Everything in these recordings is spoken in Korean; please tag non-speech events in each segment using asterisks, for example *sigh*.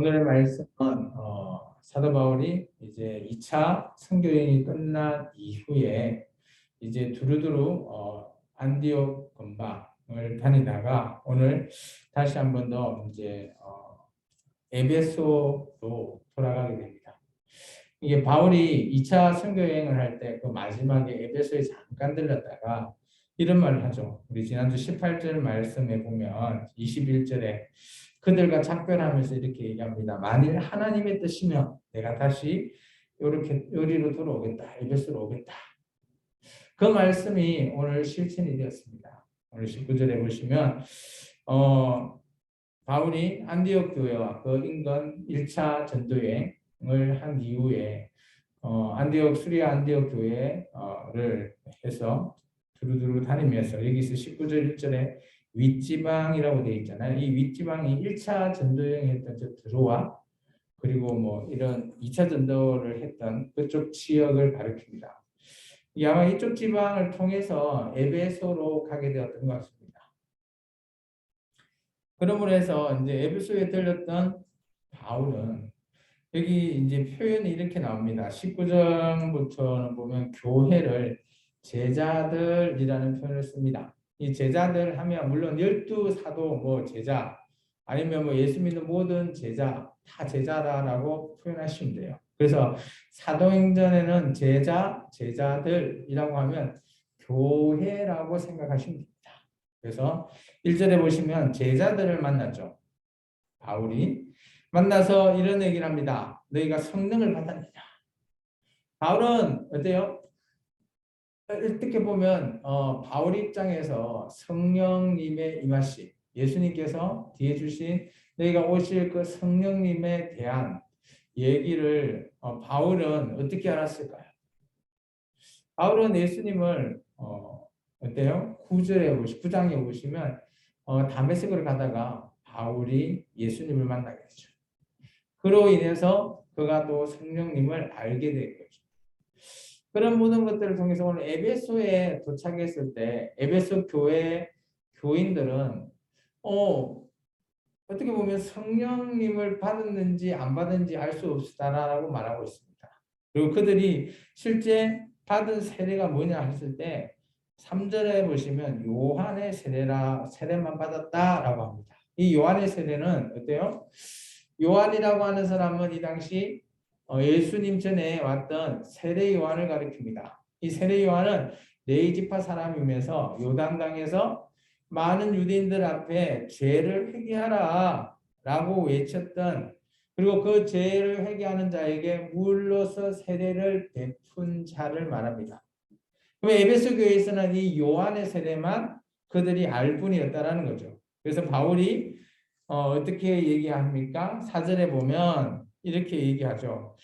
오늘의 말씀은 어, 사도 바울이 이제 2차 선교행이 끝난 이후에 이제 두루두루 어, 안디옥 근방을 다니다가 오늘 다시 한 번 더 이제 어, 에베소로 돌아가게 됩니다. 이게 바울이 2차 선교여행을 할 때 그 마지막에 에베소에 잠깐 들렀다가 이런 말을 하죠. 우리 지난주 18절 말씀에 보면 21절에 그들과 작별하면서 이렇게 얘기합니다. 만일 하나님의 뜻이면 내가 다시 이렇게 요리로 돌아오겠다. 에베소로 오겠다. 그 말씀이 오늘 실천이 되었습니다. 오늘 19절에 보시면 어, 바울이 안디옥 교회와 그 인근 1차 전도 여행을 한 이후에 어, 안디옥 수리아 안디옥 교회를 해서 두루두루 다니면서 여기서 19절 1절에 윗지방이라고 되어 있잖아요. 이 윗지방이 1차 전도여행 했던 저 드로아 그리고 뭐 이런 2차 전도를 했던 그쪽 지역을 가리킵니다. 이 아마 이쪽 지방을 통해서 에베소로 가게 되었던 것 같습니다. 그러므로 해서 이제 에베소에 들렸던 바울은 여기 이제 표현이 이렇게 나옵니다. 19절부터는 보면 교회를 제자들이라는 표현을 씁니다. 이 제자들 하면 물론 열두 사도 뭐 제자 아니면 뭐 예수 믿는 모든 제자 다 제자라고 표현하시면 돼요. 그래서 사도행전에는 제자 제자들이라고 하면 교회라고 생각하시면 됩니다. 그래서 1절에 보시면 제자들을 만났죠. 바울이 만나서 이런 얘기를 합니다. 너희가 성령을 받았느냐. 바울은 어때요? 어떻게 보면 어, 바울 입장에서 성령님의 임하심, 예수님께서 뒤에 주신 너희가 오실 그 성령님에 대한 얘기를 어, 바울은 어떻게 알았을까요? 바울은 예수님을 어, 어때요? 9절에 보시, 9장에 보시면 어, 담에색으로 가다가 바울이 예수님을 만나게 되죠. 그로 인해서 그가 또 성령님을 알게 된 거죠. 그런 모든 것들을 통해서 오늘 에베소에 도착했을 때 에베소 교회 교인들은 어 어떻게 보면 성령님을 받았는지 안 받은지 알 수 없다라고 말하고 있습니다. 그리고 그들이 실제 받은 세례가 뭐냐 했을 때 3절에 보시면 요한의 세례라 세례만 받았다라고 합니다. 이 요한의 세례는 어때요? 요한이라고 하는 사람은 이 당시 어, 예수님 전에 왔던 세례 요한을 가리킵니다. 이 세례 요한은 네이지파 사람이면서 요단강에서 많은 유대인들 앞에 죄를 회개하라 라고 외쳤던 그리고 그 죄를 회개하는 자에게 물로서 세례를 베푼 자를 말합니다. 그럼 에베소 교회에서는 이 요한의 세례만 그들이 알 뿐이었다라는 거죠. 그래서 바울이 어, 떻게 얘기합니까? 사절에 보면 이렇게 얘기하죠.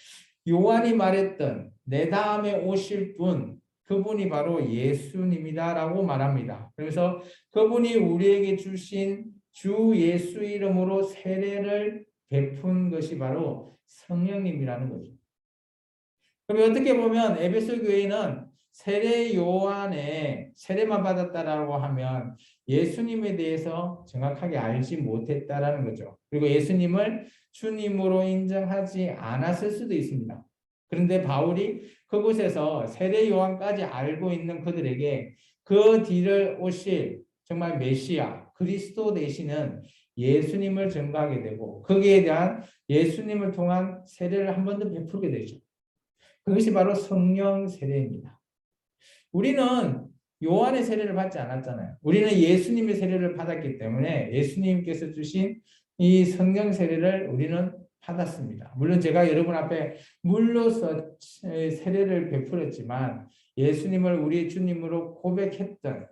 요한이 말했던 내 다음에 오실 분 그분이 바로 예수님이다라고 말합니다. 그래서 그분이 우리에게 주신 주 예수 이름으로 세례를 베푼 것이 바로 성령님이라는 거죠. 그럼 어떻게 보면 에베소 교회는 세례 요한의 세례만 받았다라고 하면 예수님에 대해서 정확하게 알지 못했다라는 거죠. 그리고 예수님을 주님으로 인정하지 않았을 수도 있습니다. 그런데 바울이 그곳에서 세례 요한까지 알고 있는 그들에게 그 뒤를 오실 정말 메시아 그리스도 되시는 예수님을 증거하게 되고 거기에 대한 예수님을 통한 세례를 한 번 더 베풀게 되죠. 그것이 바로 성령 세례입니다. 우리는 요한의 세례를 받지 않았잖아요. 우리는 예수님의 세례를 받았기 때문에 예수님께서 주신 이 성령 세례를 우리는 받았습니다. 물론 제가 여러분 앞에 물로서 세례를 베풀었지만 예수님을 우리 주님으로 고백했던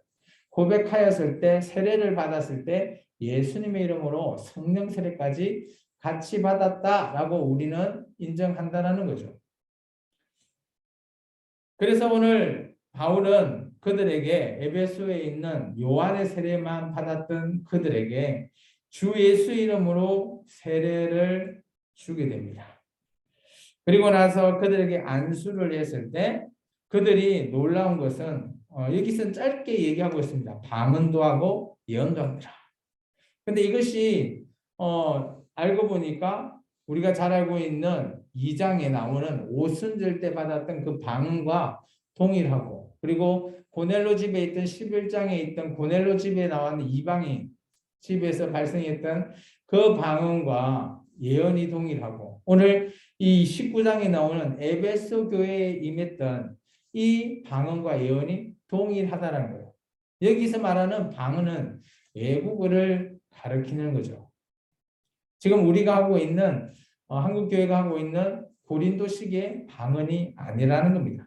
고백하였을 때 세례를 받았을 때 예수님의 이름으로 성령 세례까지 같이 받았다라고 우리는 인정한다라는 거죠. 그래서 오늘 바울은 그들에게 에베소에 있는 요한의 세례만 받았던 그들에게 주 예수 이름으로 세례를 주게 됩니다. 그리고 나서 그들에게 안수를 했을 때 그들이 놀라운 것은 어, 여기서는 짧게 얘기하고 있습니다. 방언도 하고 예언도 하더라. 근데 이것이 어, 알고 보니까 우리가 잘 알고 있는 2장에 나오는 오순절 때 받았던 그 방언과 동일하고 그리고 고넬로 집에 있던 11장에 있던 고넬로 집에 나왔는 이방인 집에서 발생했던 그 방언과 예언이 동일하고 오늘 이 19장에 나오는 에베소 교회에 임했던 이 방언과 예언이 동일하다는 거예요. 여기서 말하는 방언은 외국어를 가리키는 거죠. 지금 우리가 하고 있는 어, 한국 교회가 하고 있는 고린도식의 방언이 아니라는 겁니다.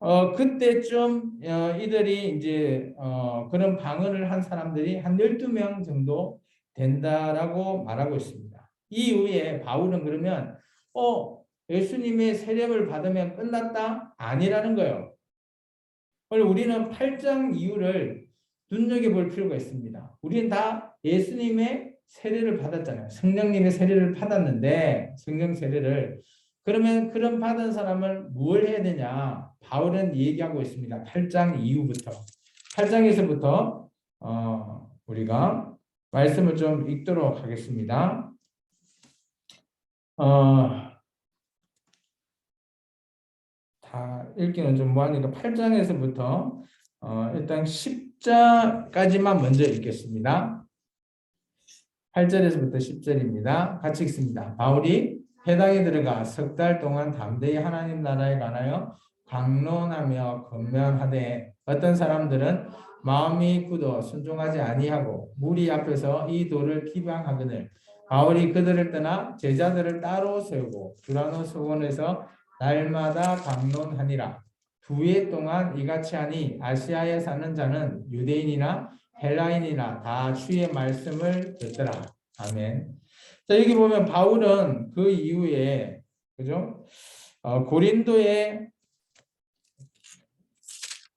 어 그때쯤 어, 이들이 이제 어, 그런 방언을 한 사람들이 한 12명 정도 된다라고 말하고 있습니다. 이 이후에 바울은 그러면 어 예수님의 세례를 받으면 끝났다? 아니라는 거예요. 우리는 8장 이유를 눈여겨볼 필요가 있습니다. 우리는 다 예수님의 세례를 받았잖아요. 성령님의 세례를 받았는데 성령 세례를 그러면 그런 받은 사람을 뭘 해야 되냐? 바울은 얘기하고 있습니다. 8장 이후부터 8장에서부터 어, 우리가 말씀을 좀 읽도록 하겠습니다. 어, 다 읽기는 좀 뭐하니까 8장에서부터 어, 일단 10자까지만 먼저 읽겠습니다. 8절에서부터 10절입니다. 같이 읽습니다. 바울이 회당에 들어가 석 달 동안 담대히 하나님 나라에 관하여 강론하며 건면하되 어떤 사람들은 마음이 굳어 순종하지 아니하고 무리 앞에서 이 도를 비방하거늘 바울이 그들을 떠나 제자들을 따로 세우고 두라노 소원에서 날마다 강론하니라 두 해 동안 이같이 하니 아시아에 사는 자는 유대인이나 헬라인이나 다 주의 말씀을 듣더라. 아멘. 자, 여기 보면 바울은 그 이후에 그죠? 어, 고린도에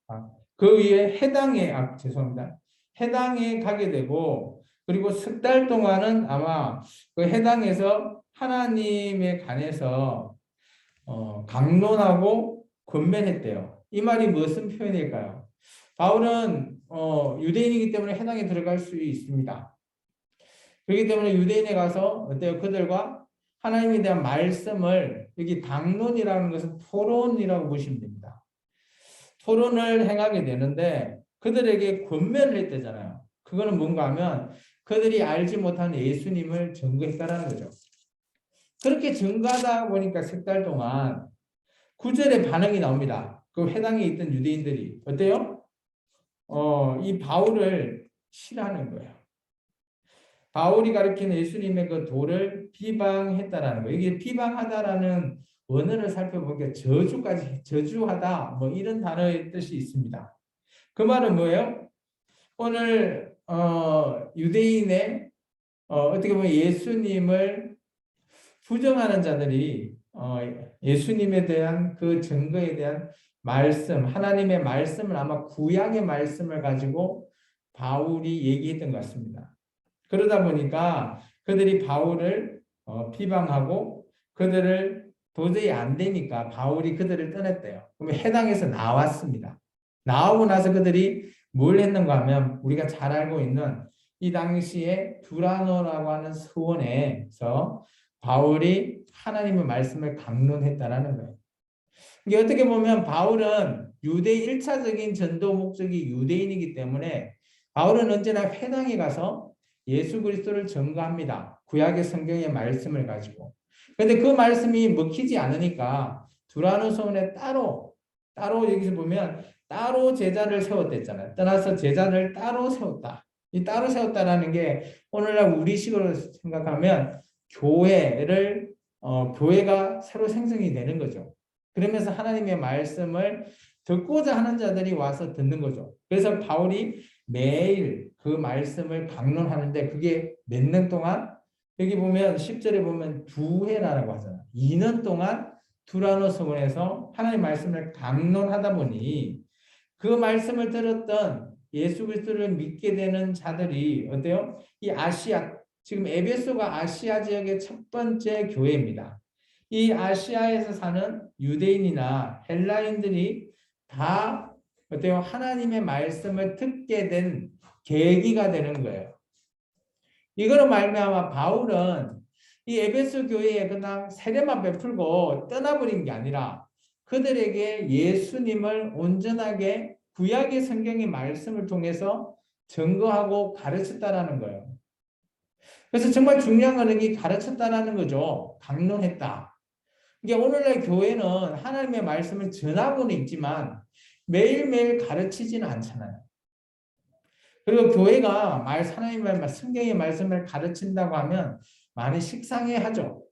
아, 그 위에 해당에 아 죄송합니다. 해당에 가게 되고 그리고 석 달 동안은 아마 그 해당에서 하나님에 관해서 어, 강론하고 권면했대요. 이 말이 무슨 표현일까요? 바울은 어, 유대인이기 때문에 해당에 들어갈 수 있습니다. 그렇기 때문에 유대인에 가서 어때요? 그들과 하나님에 대한 말씀을 여기 당론이라는 것은 토론이라고 보시면 됩니다. 토론을 행하게 되는데 그들에게 권면을 했대잖아요. 그거는 뭔가 하면 그들이 알지 못한 예수님을 증거했다라는 거죠. 그렇게 증거하다 보니까 석 달 동안 구절의 반응이 나옵니다. 그 해당에 있던 유대인들이 어때요? 어, 이 바울을 싫어하는 거예요. 바울이 가리키는 예수님의 그 도를 비방했다라는 거. 이게 비방하다라는 원어를 살펴보니까 저주까지 저주하다 뭐 이런 단어의 뜻이 있습니다. 그 말은 뭐예요? 오늘 어, 유대인의 어, 어떻게 보면 예수님을 부정하는 자들이 어, 예수님에 대한 그 증거에 대한 말씀, 하나님의 말씀을 아마 구약의 말씀을 가지고 바울이 얘기했던 것 같습니다. 그러다 보니까 그들이 바울을 어, 비방하고 그들을 도저히 안 되니까 바울이 그들을 떠났대요. 그러면 해당에서 나왔습니다. 나오고 나서 그들이 뭘 했는가 하면 우리가 잘 알고 있는 이 당시에 두라노라고 하는 서원에서 바울이 하나님의 말씀을 강론했다라는 거예요. 이게 어떻게 보면 바울은 유대 1차적인 전도 목적이 유대인이기 때문에 바울은 언제나 회당에 가서 예수 그리스도를 증거합니다. 구약의 성경의 말씀을 가지고. 근데 그 말씀이 먹히지 않으니까 두라노 소원에 따로 따로 여기서 보면 따로 제자를 세웠댔잖아요. 떠나서 제자를 따로 세웠다. 이 따로 세웠다라는 게 오늘날 우리식으로 생각하면 교회를 어, 교회가 새로 생성이 되는 거죠. 그러면서 하나님의 말씀을 듣고자 하는 자들이 와서 듣는 거죠. 그래서 바울이 매일 그 말씀을 강론하는데 그게 몇 년 동안 여기 보면 10절에 보면 두 해라고 하잖아. 2년 동안 두라노 성원에서 하나님 말씀을 강론하다 보니 그 말씀을 들었던 예수 그리스도를 믿게 되는 자들이 어때요? 이 아시아 지금 에베소가 아시아 지역의 첫 번째 교회입니다. 이 아시아에서 사는 유대인이나 헬라인들이 다 어때요? 하나님의 말씀을 듣게 된 계기가 되는 거예요. 이거로 말미암아 바울은 이 에베소 교회에 그냥 세례만 베풀고 떠나버린 게 아니라 그들에게 예수님을 온전하게 구약의 성경의 말씀을 통해서 증거하고 가르쳤다라는 거예요. 그래서 정말 중요한 거는 이 가르쳤다라는 거죠. 강론했다. 이게 오늘날 교회는 하나님의 말씀을 전하고는 있지만 매일매일 가르치지는 않잖아요. 그리고 교회가 말 하나님의 말, 성경의 말씀을 가르친다고 하면 많이 식상해 하죠.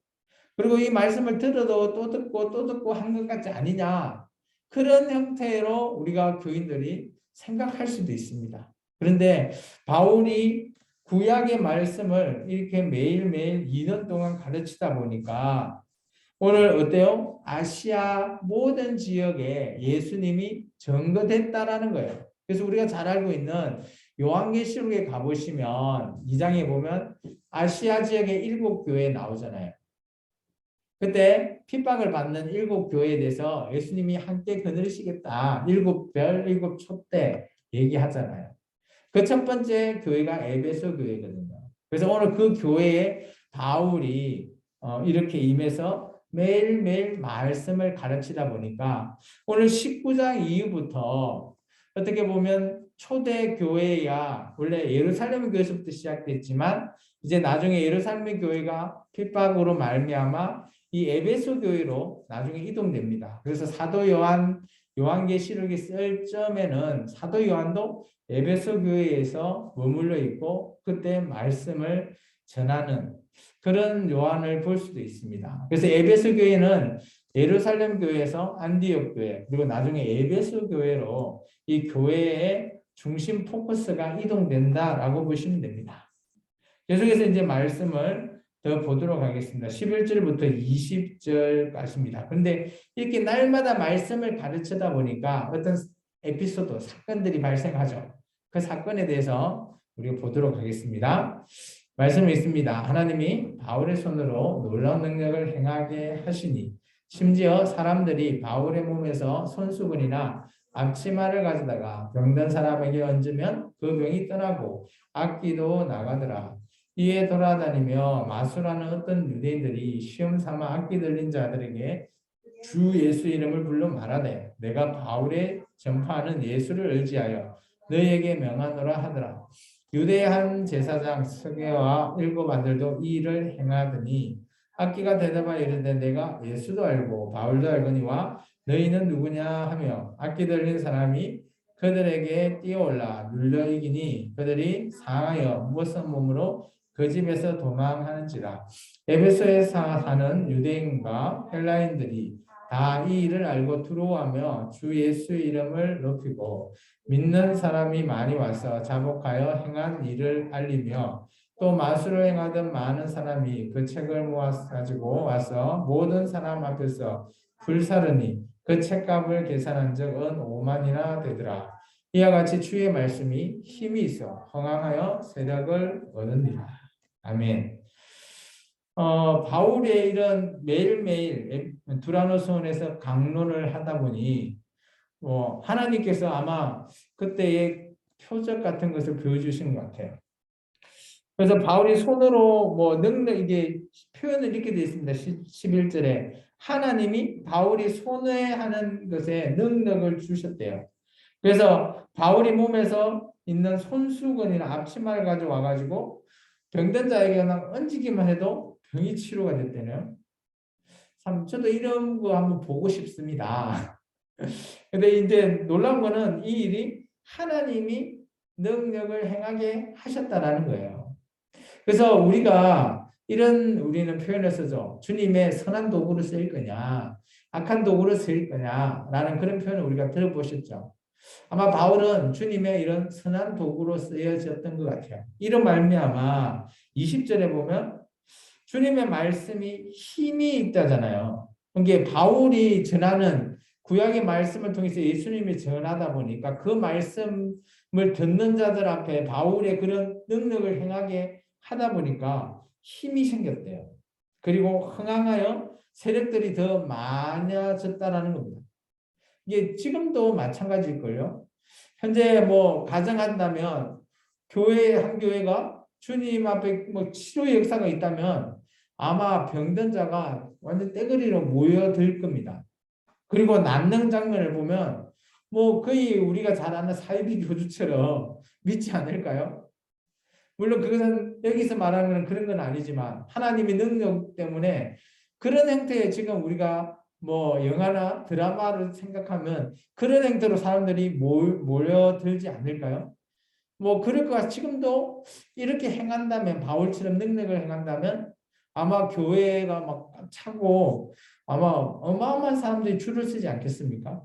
그리고 이 말씀을 들어도 또 듣고 또 듣고 한 것 같지 아니냐. 그런 형태로 우리가 교인들이 생각할 수도 있습니다. 그런데 바울이 구약의 말씀을 이렇게 매일매일 2년 동안 가르치다 보니까 오늘 어때요? 아시아 모든 지역에 예수님이 증거됐다라는 거예요. 그래서 우리가 잘 알고 있는 요한계시록에 가보시면 2장에 보면 아시아 지역의 일곱 교회 나오잖아요. 그때 핍박을 받는 일곱 교회에 대해서 예수님이 함께 거느리시겠다. 일곱 별, 일곱 촛대 얘기하잖아요. 그 첫 번째 교회가 에베소 교회거든요. 그래서 오늘 그 교회에 바울이 어, 이렇게 임해서 매일매일 말씀을 가르치다 보니까 오늘 19장 이후부터 어떻게 보면 초대 교회야 원래 예루살렘 교회에서부터 시작됐지만 이제 나중에 예루살렘 교회가 핍박으로 말미암아 이 에베소 교회로 나중에 이동됩니다. 그래서 사도 요한 요한계시록이 쓸 점에는 사도 요한도 에베소 교회에서 머물러 있고 그때 말씀을 전하는 그런 요한을 볼 수도 있습니다. 그래서 에베소 교회는 예루살렘 교회에서 안디옥 교회 그리고 나중에 에베소 교회로 이 교회의 중심 포커스가 이동된다라고 보시면 됩니다. 계속해서 이제 말씀을 더 보도록 하겠습니다. 11절부터 20절까지입니다. 그런데 이렇게 날마다 말씀을 가르치다 보니까 어떤 에피소드, 사건들이 발생하죠. 그 사건에 대해서 우리가 보도록 하겠습니다. 말씀이 있습니다. 하나님이 바울의 손으로 놀라운 능력을 행하게 하시니 심지어 사람들이 바울의 몸에서 손수건이나 앞치마를 가져다가 병든 사람에게 얹으면 그 병이 떠나고 악기도 나가더라. 이에 돌아다니며 마수라는 어떤 유대인들이 시험 삼아 악기 들린 자들에게 주 예수 이름을 불러 말하되 내가 바울의 전파하는 예수를 의지하여 너에게 명하노라 하더라. 유대의 한 제사장 서게와 일곱 아들도 이 일을 행하더니 악기가 대답하여 이르되 내가 예수도 알고 바울도 알거니와 너희는 누구냐 하며 악기 들린 사람이 그들에게 뛰어올라 눌려 이기니 그들이 상하여 무엇은 몸으로 그 집에서 도망하는지라. 에베소에 사는 유대인과 헬라인들이 다 이 일을 알고 두려워하며 주 예수의 이름을 높이고 믿는 사람이 많이 와서 자복하여 행한 일을 알리며 또 마술을 행하던 많은 사람이 그 책을 모아 가지고 와서 모든 사람 앞에서 불사르니 그 책값을 계산한 적은 5만이나 되더라. 이와 같이 주의 말씀이 힘이 있어 허강하여 세력을 얻으니라. 아멘. 어, 바울의 이런 매일매일 두라노스원에서 강론을 하다 보니 뭐 하나님께서 아마 그때의 표적 같은 것을 보여주신 것 같아요. 그래서 바울이 손으로 뭐 능력 이게 표현을 이렇게 되어 있습니다. 11절에 하나님이 바울이 손에 하는 것에 능력을 주셨대요. 그래서 바울이 몸에서 있는 손수건이나 앞치마를 가져와 가지고 병든 자에게 그냥 얹기만 해도 병이 치료가 됐대요. 참 저도 이런 거 한번 보고 싶습니다. *laughs* 근데 이제 놀라운 거는 이 일이 하나님이 능력을 행하게 하셨다라는 거예요. 그래서 우리가 이런 우리는 표현을 쓰죠. 주님의 선한 도구로 쓰일 거냐, 악한 도구로 쓰일 거냐라는 그런 표현을 우리가 들어보셨죠. 아마 바울은 주님의 이런 선한 도구로 쓰여졌던 것 같아요. 이런 말미암아 20절에 보면 주님의 말씀이 힘이 있다잖아요. 이게 바울이 전하는 구약의 말씀을 통해서 예수님이 전하다 보니까 그 말씀을 듣는 자들 앞에 바울의 그런 능력을 행하게 하다 보니까 힘이 생겼대요. 그리고 흥황하여 세력들이 더 많아졌다라는 겁니다. 이게 지금도 마찬가지일걸요. 현재 뭐 가정한다면 교회 한 교회가 주님 앞에 뭐 치료 역사가 있다면 아마 병든 자가 완전 떼거리로 모여들 겁니다. 그리고 낫는 장면을 보면 뭐 거의 우리가 잘 아는 사이비 교주처럼 믿지 않을까요? 물론 그것은 여기서 말하는 건 그런 건 아니지만 하나님의 능력 때문에 그런 형태의 지금 우리가 뭐 영화나 드라마를 생각하면 그런 형태로 사람들이 모여들지 않을까요? 뭐 그럴 것 같아. 지금도 이렇게 행한다면 바울처럼 능력을 행한다면 아마 교회가 막 차고 아마 어마어마한 사람들이 줄을 서지 않겠습니까?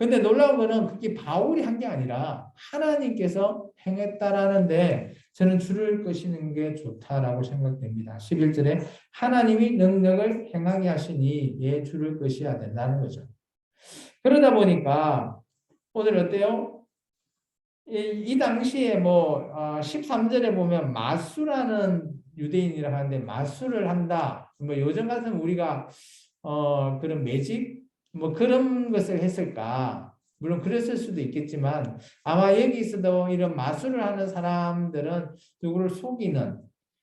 근데 놀라운 거는 그게 바울이 한 게 아니라 하나님께서 행했다라는데 저는 줄을 끄시는 게 좋다라고 생각됩니다. 11절에 하나님이 능력을 행하게 하시니 예 줄을 끄셔야 된다는 거죠. 그러다 보니까 오늘 어때요? 이, 이 당시에 뭐 13절에 어, 보면 마수라는 유대인이라 하는데 마수를 한다. 뭐 요즘 같은 우리가 어 그런 매직 뭐 그런 것을 했을까? 물론 그랬을 수도 있겠지만 아마 여기서도 이런 마술을 하는 사람들은 누구를 속이는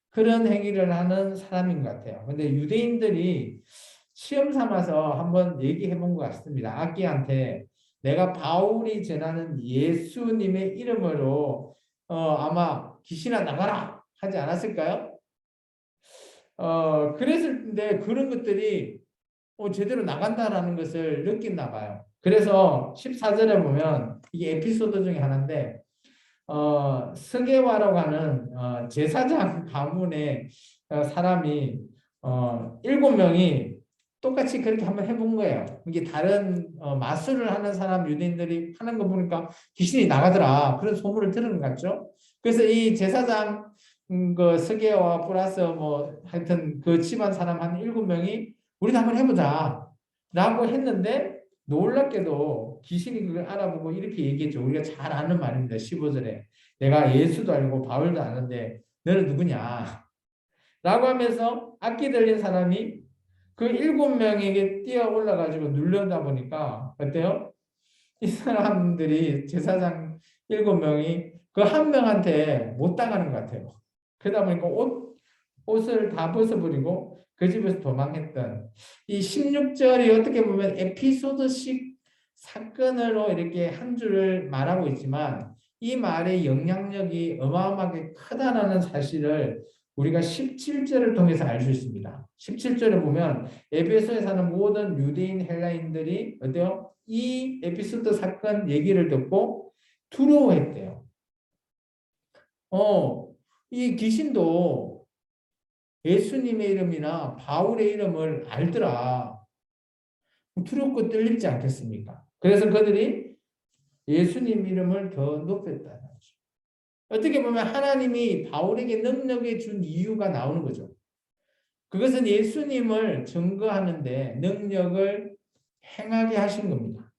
그런 행위를 하는 사람인 것 같아요. 근데 유대인들이 시험 삼아서 한번 얘기해 본 것 같습니다. 악기한테 내가 바울이 전하는 예수님의 이름으로 어, 아마 귀신아 나가라 하지 않았을까요? 어, 그랬을 때 그런 것들이 어, 제대로 나간다라는 것을 느꼈나 봐요. 그래서 14절에 보면 이게 에피소드 중에 하나인데 어, 스게와라고 하는 어, 제사장 가문의 어, 사람이 어, 일곱 명이 똑같이 그렇게 한번 해본 거예요. 이게 다른 어, 마술을 하는 사람 유대인들이 하는 거 보니까 귀신이 나가더라. 그런 소문을 들은 것 같죠. 그래서 이 제사장 음, 그 스게와 플러스 뭐 하여튼 그 집안 사람 한 일곱 명이 우리도 한번 해보자 라고 했는데 놀랍게도 귀신이 그걸 알아보고 이렇게 얘기했죠. 우리가 잘 아는 말입니다. 15절에 내가 예수도 알고 바울도 아는데 너는 누구냐 라고 하면서 악기 들린 사람이 그 일곱 명에게 뛰어 올라가지고 눌려다 보니까 어때요? 이 사람들이 제사장 일곱 명이 그 한 명한테 못 당하는 것 같아요. 그러다 보니까 옷, 옷을 다 벗어버리고 그 집에서 도망했던 이 16절이 어떻게 보면 에피소드식 사건으로 이렇게 한 줄을 말하고 있지만 이 말의 영향력이 어마어마하게 크다라는 사실을 우리가 17절을 통해서 알 수 있습니다. 17절에 보면 에베소에 사는 모든 유대인 헬라인들이 어때요? 이 에피소드 사건 얘기를 듣고 두려워했대요. 어, 이 귀신도 예수님의 이름이나 바울의 이름을 알더라. 두렵고 떨리지 않겠습니까? 그래서 그들이 예수님 이름을 더 높였다는 거죠. 어떻게 보면 하나님이 바울에게 능력을 준 이유가 나오는 거죠. 그것은 예수님을 증거하는데 능력을 행하게 하신 겁니다.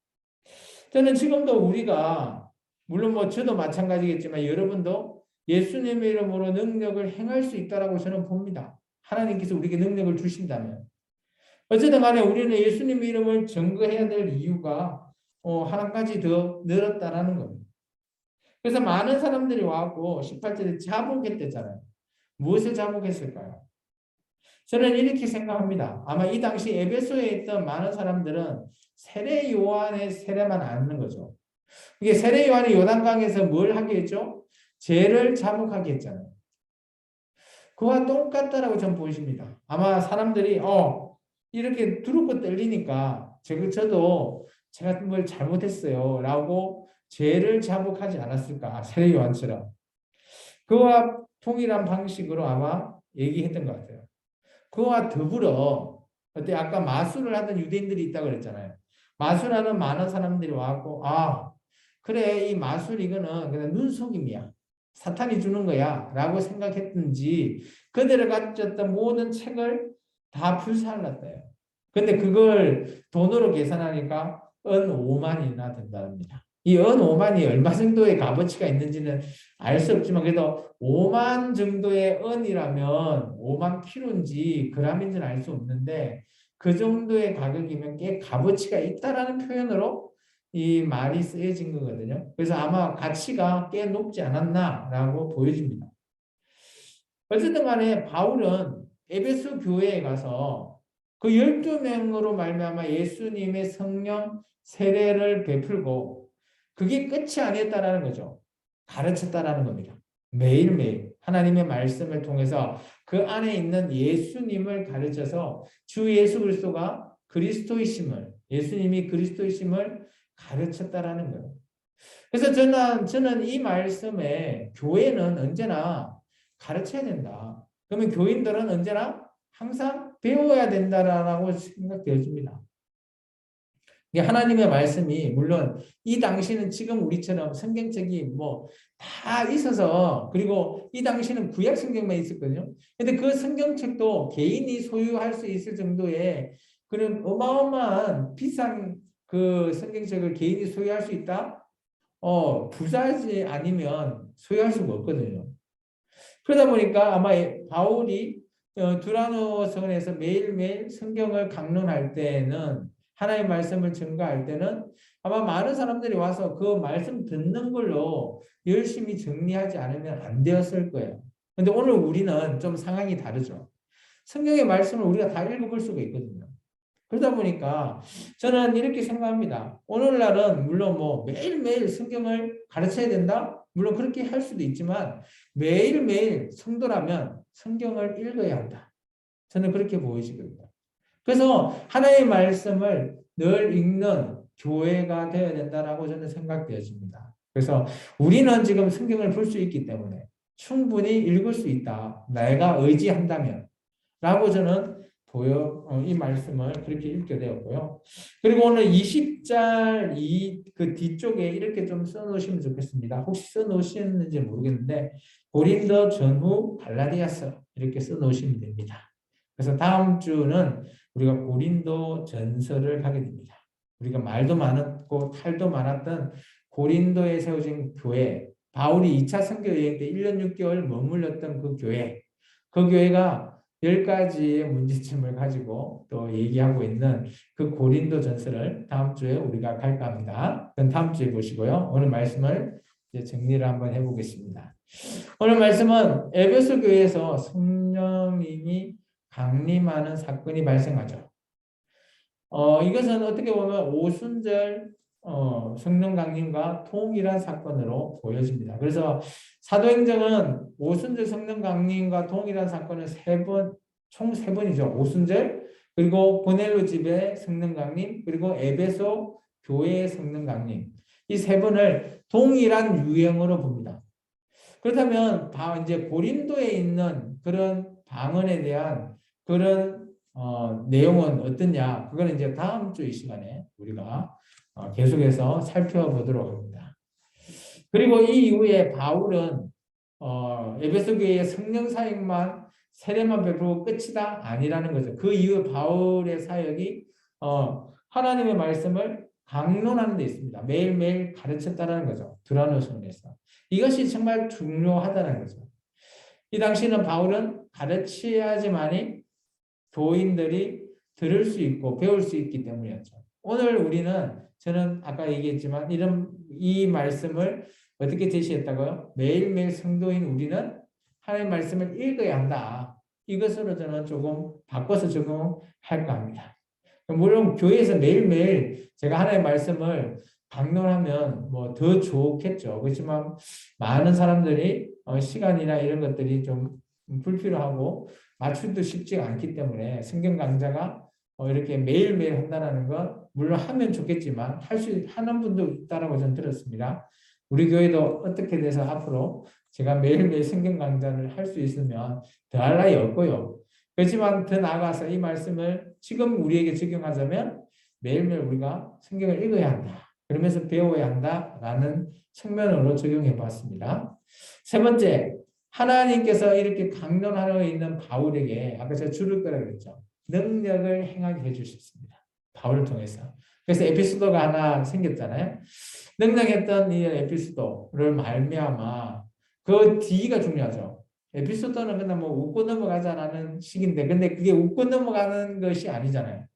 저는 지금도 우리가 물론 뭐 저도 마찬가지겠지만 여러분도 예수님의 이름으로 능력을 행할 수 있다라고 저는 봅니다. 하나님께서 우리에게 능력을 주신다면. 어쨌든 간에 우리는 예수님의 이름을 증거해야 될 이유가 어, 한 가지 더 늘었다라는 겁니다. 그래서 많은 사람들이 와고 18절에 자복했대잖아요. 무엇을 자복했을까요? 저는 이렇게 생각합니다. 아마 이 당시 에베소에 있던 많은 사람들은 세례 요한의 세례만 아는 거죠. 이게 세례 요한이 요단강에서 뭘 하게 했죠? 죄를 자복하게 했잖아요. 그와 똑같다라고 전 보십니다. 아마 사람들이 어 이렇게 두렵고 떨리니까 제가 저도 제가 뭘 잘못했어요 라고 죄를 자복하지 않았을까 세례 요한처럼 그와 통일한 방식으로 아마 얘기했던 것 같아요. 그와 더불어 어때 아까 마술을 하던 유대인들이 있다고 그랬잖아요. 마술하는 많은 사람들이 와갖고 아 그래 이 마술 이거는 그냥 눈속임이야. 사탄이 주는 거야 라고 생각했든지 그들을 가졌던 모든 책을 다 불살랐대요. 근데 그걸 돈으로 계산하니까 은 5만이나 된답니다. 이은 5만이 얼마 정도의 값어치가 있는지는 알 수 없지만 그래도 5만 정도의 은이라면 5만 키로인지 그람인지는 알 수 없는데 그 정도의 가격이면 꽤 값어치가 있다라는 표현으로 이 말이 쓰여진 거거든요. 그래서 아마 가치가 꽤 높지 않았나라고 보여집니다. 어쨌든 간에 바울은 에베소 교회에 가서 그 12명으로 말미암아 예수님의 성령 세례를 베풀고 그게 끝이 아니었다라는 거죠. 가르쳤다라는 겁니다. 매일매일 하나님의 말씀을 통해서 그 안에 있는 예수님을 가르쳐서 주 예수 그리스도가 그리스도이심을 예수님이 그리스도이심을 가르쳤다라는 거예요. 그래서 저는 저는 이 말씀에 교회는 언제나 가르쳐야 된다. 그러면 교인들은 언제나 항상 배워야 된다라고 생각되어집니다. 하나님의 말씀이 물론 이 당시는 지금 우리처럼 성경책이 뭐 다 있어서 그리고 이 당시는 구약 성경만 있었거든요. 근데 그 성경책도 개인이 소유할 수 있을 정도의 그런 어마어마한 비싼 그 성경책을 개인이 소유할 수 있다? 어, 부자지 아니면 소유할 수가 없거든요. 그러다 보니까 아마 바울이 어, 두라노 성에서 매일매일 성경을 강론할 때는 하나님의 말씀을 증거할 때는 아마 많은 사람들이 와서 그 말씀 듣는 걸로 열심히 정리하지 않으면 안 되었을 거예요. 근데 오늘 우리는 좀 상황이 다르죠. 성경의 말씀을 우리가 다 읽어볼 수가 있거든요. 그러다 보니까 저는 이렇게 생각합니다. 오늘날은 물론 뭐 매일매일 성경을 가르쳐야 된다? 물론 그렇게 할 수도 있지만 매일매일 성도라면 성경을 읽어야 한다. 저는 그렇게 보여지거든요. 그래서 하나님의 말씀을 늘 읽는 교회가 되어야 된다라고 저는 생각되어집니다. 그래서 우리는 지금 성경을 볼 수 있기 때문에 충분히 읽을 수 있다. 내가 의지한다면. 라고 저는 보여, 어, 이 말씀을 그렇게 읽게 되었고요. 그리고 오늘 20절 이 그 뒤쪽에 이렇게 좀 써놓으시면 좋겠습니다. 혹시 써놓으셨는지 모르겠는데, 고린도 전후 갈라디아서 이렇게 써놓으시면 됩니다. 그래서 다음 주는 우리가 고린도 전설을 하게 됩니다. 우리가 말도 많았고 탈도 많았던 고린도에 세워진 교회, 바울이 2차 선교 여행 때 1년 6개월 머물렀던 그 교회, 그 교회가 열 가지의 문제점을 가지고 또 얘기하고 있는 그 고린도 전설을 다음 주에 우리가 갈까 합니다. 그건 다음 주에 보시고요. 오늘 말씀을 이제 정리를 한번 해보겠습니다. 오늘 말씀은 에베소 교회에서 성령님이 강림하는 사건이 발생하죠. 어, 이것은 어떻게 보면 오순절 어, 성령 강림과 동일한 사건으로 보여집니다. 그래서 사도행전은 오순절 성령 강림과 동일한 사건을 세 번, 총 세 번이죠. 오순절, 그리고 보넬로 집의 성령 강림, 그리고 에베소 교회의 성령 강림. 이 세 번을 동일한 유형으로 봅니다. 그렇다면 이제 고린도에 있는 그런 방언에 대한 그런 어, 내용은 어떠냐? 그거는 이제 다음 주 이 시간에 우리가 어, 계속해서 살펴보도록 합니다. 그리고 이 이후에 바울은 어, 에베소 교회의 성령 사역만 세례만 베풀고 끝이다 아니라는 거죠. 그 이후 바울의 사역이 어, 하나님의 말씀을 강론하는 데 있습니다. 매일매일 가르쳤다는 거죠. 드라노선에서. 이것이 정말 중요하다는 거죠. 이 당시는 바울은 가르쳐야지만이 교인들이 들을 수 있고 배울 수 있기 때문이었죠. 오늘 우리는 저는 아까 얘기했지만 이런 이 말씀을 어떻게 제시했다고요? 매일매일 성도인 우리는 하나님 말씀을 읽어야 한다. 이것으로 저는 조금 바꿔서 적용할까 합니다. 물론 교회에서 매일매일 제가 하나님의 말씀을 강론하면 뭐 더 좋겠죠. 그렇지만 많은 사람들이 어, 시간이나 이런 것들이 좀 불필요하고 맞추기도 쉽지 않기 때문에 성경 강좌가 어, 이렇게 매일매일 한다는 건 물론 하면 좋겠지만 할 수 하는 분도 있다라고 저는 들었습니다. 우리 교회도 어떻게 돼서 앞으로 제가 매일매일 성경 강좌를 할 수 있으면 더할 나위 없고요. 그렇지만 더 나아가서 이 말씀을 지금 우리에게 적용하자면 매일매일 우리가 성경을 읽어야 한다. 그러면서 배워야 한다라는 측면으로 적용해 봤습니다. 세 번째, 하나님께서 이렇게 강론하러 있는 바울에게 아까 제가 줄을 거라 그랬죠. 능력을 행하게 해 주셨습니다. 바울을 통해서. 그래서 에피소드가 하나 생겼잖아요. 능력했던 이 에피소드를 말미암아 그 뒤가 중요하죠. 에피소드는 그냥 뭐 웃고 넘어가자라는 식인데 근데 그게 웃고 넘어가는 것이 아니잖아요.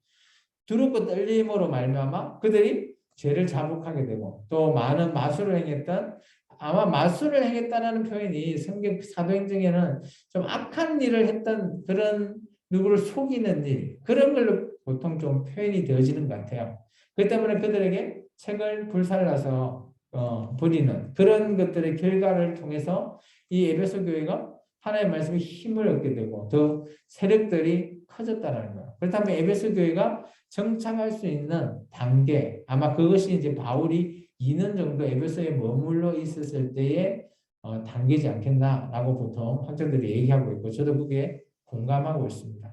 두렵고 떨림으로 말미암아 그들이 죄를 자복하게 되고 또 많은 마술을 행했던 아마 마술을 행했다라는 표현이 성경 사도행전에는 좀 악한 일을 했던 그런 누구를 속이는 일 그런 걸로 보통 좀 표현이 되어지는 것 같아요. 그 때문에 그들에게 책을 불살라서 어, 버리는 그런 것들의 결과를 통해서 이 에베소 교회가 하나님의 말씀에 힘을 얻게 되고 더 세력들이 커졌다는 거예요. 그렇다면 에베소 교회가 정착할 수 있는 단계 아마 그것이 이제 바울이 2년 정도 에베소에 머물러 있었을 때의 어, 단계지 않겠나라고 보통 학자들이 얘기하고 있고 저도 그게 공감하고 있습니다.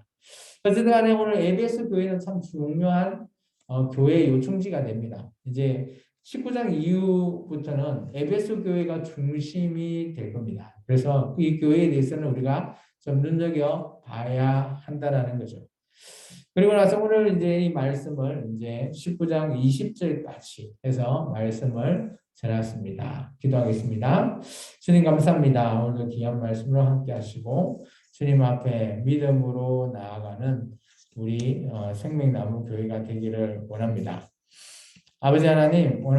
어쨌든 간에 오늘 에베소 교회는 참 중요한 어, 교회 요충지가 됩니다. 이제 19장 이후부터는 에베소 교회가 중심이 될 겁니다. 그래서 이 교회에 대해서는 우리가 좀 눈여겨 봐야 한다라는 거죠. 그리고 나서 오늘 이제 이 말씀을 이제 19장 20절까지 해서 말씀을 전했습니다. 기도하겠습니다. 주님 감사합니다. 오늘도 귀한 말씀으로 함께 하시고 주님 앞에 믿음으로 나아가는 우리 어, 생명나무 교회가 되기를 원합니다. 아버지 하나님 오늘